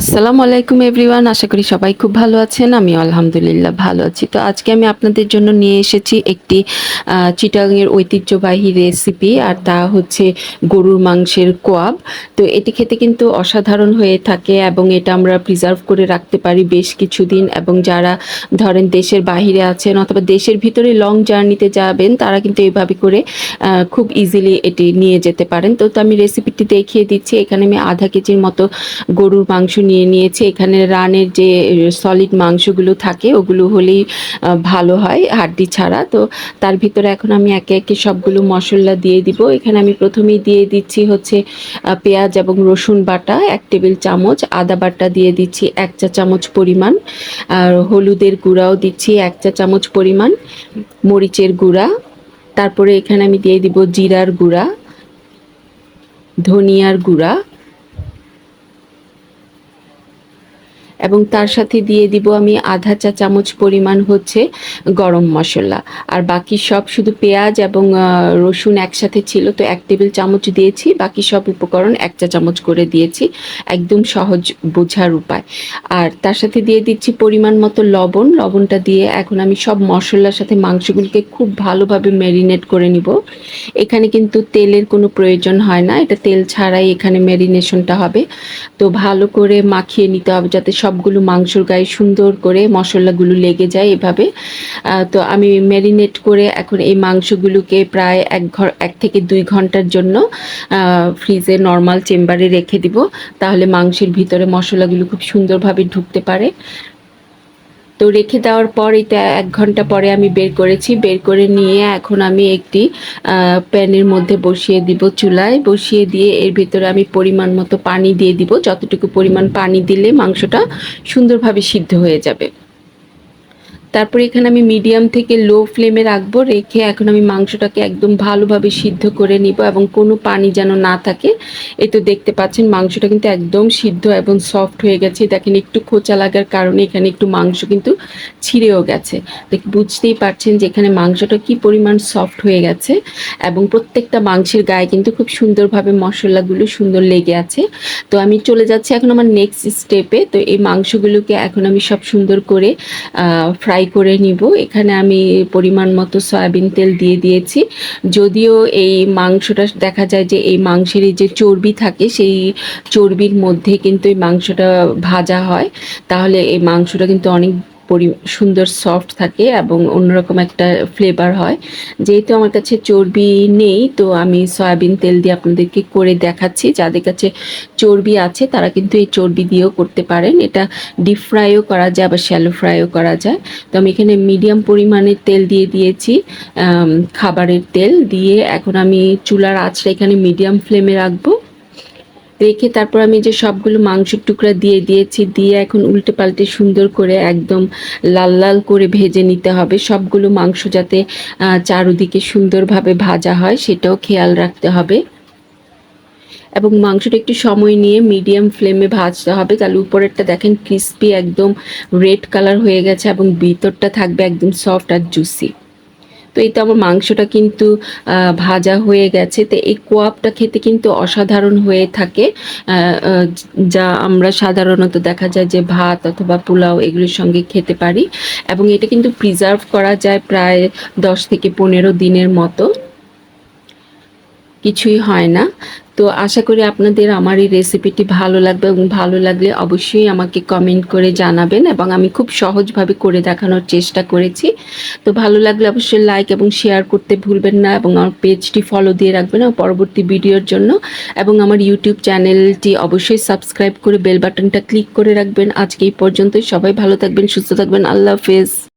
আসসালামু আলাইকুম এভরিওয়ান আশা করি সবাই খুব ভালো আছেন আমি আলহামদুলিল্লাহ ভালো আছি। তো আজকে আমি আপনাদের জন্য নিয়ে এসেছি একটি আহ, চিটাগাংয়ের ঐতিহ্যবাহী রেসিপি আর তা হচ্ছে গরুর মাংসের কোয়াব। তো এটি খেতে কিন্তু অসাধারণ হয়ে থাকে এবং এটা আমরা প্রিজার্ভ করে রাখতে পারি বেশ কিছুদিন এবং যারা ধরেন দেশের বাহিরে আছেন অথবা দেশের ভিতরে লং জার্নিতে যাবেন তারা কিন্তু এইভাবে করে খুব ইজিলি এটি নিয়ে যেতে পারেন। তো তো আমি রেসিপিটি দেখিয়ে দিচ্ছি। এখানে আমি আধা কেজির মতো গরুর মাংস নিয়ে নিয়েছি। এখানে রানের যে সলিড মাংসগুলো থাকে, ওগুলো হলেই ভালো হয় হাড্ডি ছাড়া। তো তার ভিতরে এখন আমি একে একে সবগুলো মশলা দিয়ে দিব। এখানে আমি প্রথমেই দিয়ে দিচ্ছি হচ্ছে পেঁয়াজ এবং রসুন বাটা, এক টেবিল চামচ। আদা বাটা দিয়ে দিচ্ছি এক চা চামচ পরিমাণ। আর হলুদের গুঁড়াও দিচ্ছি এক চা চামচ পরিমাণ, মরিচের গুঁড়া। তারপরে এখানে আমি দিয়ে দিব জিরার গুঁড়া, ধনিয়ার গুঁড়া। এবং তার সাথে দিয়ে দিব আমি আধা চা চামচ পরিমাণ হচ্ছে গরম মশলা। আর বাকি সব শুধু পেঁয়াজ এবং রসুন একসাথে ছিল, তো এক টেবিল চামচ দিয়েছি। বাকি সব উপকরণ এক চা চামচ করে দিয়েছি, একদম সহজ বোঝার উপায়। আর তার সাথে দিয়ে দিচ্ছি পরিমাণ মতো লবণ। লবণটা দিয়ে এখন আমি সব মশলার সাথে মাংসগুলোকে খুব ভালোভাবে ম্যারিনেট করে নিব। এখানে কিন্তু তেলের কোনো প্রয়োজন হয় না। এটা তেল ছাড়াই এখানে ম্যারিনেশনটা হবে। তো ভালো করে মাখিয়ে নিতে হবে যাতে সবগুলো মাংসর গায়ে সুন্দর করে মশলাগুলো লেগে যায় এভাবে। তো আমি ম্যারিনেট করে এখন এই মাংসগুলোকে প্রায় এক ঘর এক থেকে দুই ঘণ্টার জন্য ফ্রিজে নর্মাল চেম্বারে রেখে দিব। তাহলে মাংসের ভিতরে মশলাগুলো খুব সুন্দরভাবে ঢুকতে পারে। তো রেখে দেওয়ার পর এটা এক ঘণ্টা পরে আমি বের করেছি। বের করে নিয়ে এখন আমি একটি প্যানের মধ্যে বসিয়ে দিব চুলায়। বসিয়ে দিয়ে এর ভিতরে আমি পরিমাণ মতো পানি দিয়ে দিব। যতটুকু পরিমাণ পানি দিলে মাংসটা সুন্দরভাবে সিদ্ধ হয়ে যাবে। তারপরে এখানে আমি মিডিয়াম থেকে লো ফ্লেমে রাখব, রেখে এখন আমি মাংসটাকে একদম ভালোভাবে সিদ্ধ করে নিব এবং কোনো পানি যেন না থাকে। এই তো দেখতে পাচ্ছেন, মাংসটা কিন্তু একদম সিদ্ধ এবং সফট হয়ে গেছে। দেখেন একটু খোঁচা লাগার কারণে এখানে একটু মাংস কিন্তু ছিঁড়েও গেছে। দেখ, বুঝতেই পারছেন যে এখানে মাংসটা কি পরিমাণ সফট হয়ে গেছে এবং প্রত্যেকটা মাংসের গায়ে কিন্তু খুব সুন্দরভাবে মশলাগুলো সুন্দর লেগে আছে। তো আমি চলে যাচ্ছি এখন আমার নেক্সট স্টেপে তো এই মাংসগুলোকে এখন আমি সব সুন্দর করে ফ্রাই করে নিব। এখানে আমি পরিমাণ মতো সয়াবিন তেল দিয়ে দিয়েছি। যদিও এই মাংসটা দেখা যায় যে এই মাংসের যে চর্বি থাকে, সেই চর্বির মধ্যে কিন্তু এই মাংসটা ভাজা হয়। তাহলে এই মাংসটা কিন্তু অনেক পরি সুন্দর সফট থাকে এবং অন্যরকম একটা ফ্লেভার হয়। যেহেতু আমার কাছে চর্বি নেই, তো আমি সয়াবিন তেল দিয়ে আপনাদেরকে করে দেখাচ্ছি। যাদের কাছে চর্বি আছে, তারা কিন্তু এই চর্বি দিয়েও করতে পারেন। এটা ডিপ ফ্রাইও করা যায় আবার শ্যালো ফ্রাইও করা যায়। তো আমি এখানে মিডিয়াম পরিমাণের তেল দিয়ে দিয়েছি খাবারের তেল দিয়ে। এখন আমি চুলার আঁচটা এখানে মিডিয়াম ফ্লেমে রাখব। রেখে তারপর আমি যে সবগুলো মাংসের টুকরা দিয়ে দিয়েছি, দিয়ে এখন উল্টে পাল্টে সুন্দর করে একদম লাল লাল করে ভেজে নিতে হবে। সবগুলো মাংস যাতে চারুদিকে সুন্দরভাবে ভাজা হয় সেটাও খেয়াল রাখতে হবে। এবং মাংসটা একটু সময় নিয়ে মিডিয়াম ফ্লেমে ভাজতে হবে। তাহলে উপরেরটা দেখেন ক্রিস্পি একদম রেড কালার হয়ে গেছে এবং ভিতরটা থাকবে একদম সফট আর জুসি তো এই তো আমার মাংসটা কিন্তু ভাজা হয়ে গেছে। তো এই কোয়াবটা খেতে কিন্তু অসাধারণ হয়ে থাকে। যা আমরা সাধারণত দেখা যায় যে ভাত অথবা পোলাও এগুলির সঙ্গে খেতে পারি। এবং এটা কিন্তু প্রিজার্ভ করা যায় প্রায় দশ থেকে পনেরো দিনের মতো। কিছুই হয় না। তো আশা করি আপনাদের আমার এই রেসিপিটি ভালো লাগবে এবং ভালো লাগলে অবশ্যই আমাকে কমেন্ট করে জানাবেন এবং আমি খুব সহজভাবে করে দেখানোর চেষ্টা করেছি। তো ভালো লাগলে অবশ্যই লাইক এবং শেয়ার করতে ভুলবেন না এবং আমার পেজটি ফলো দিয়ে রাখবেন পরবর্তী ভিডিওর জন্য এবং আমার ইউটিউব চ্যানেলটি অবশ্যই সাবস্ক্রাইব করে বেল বাটনটা ক্লিক করে রাখবেন। আজকে এই পর্যন্তই। সবাই ভালো থাকবেন, সুস্থ থাকবেন। আল্লাহ হাফেজ।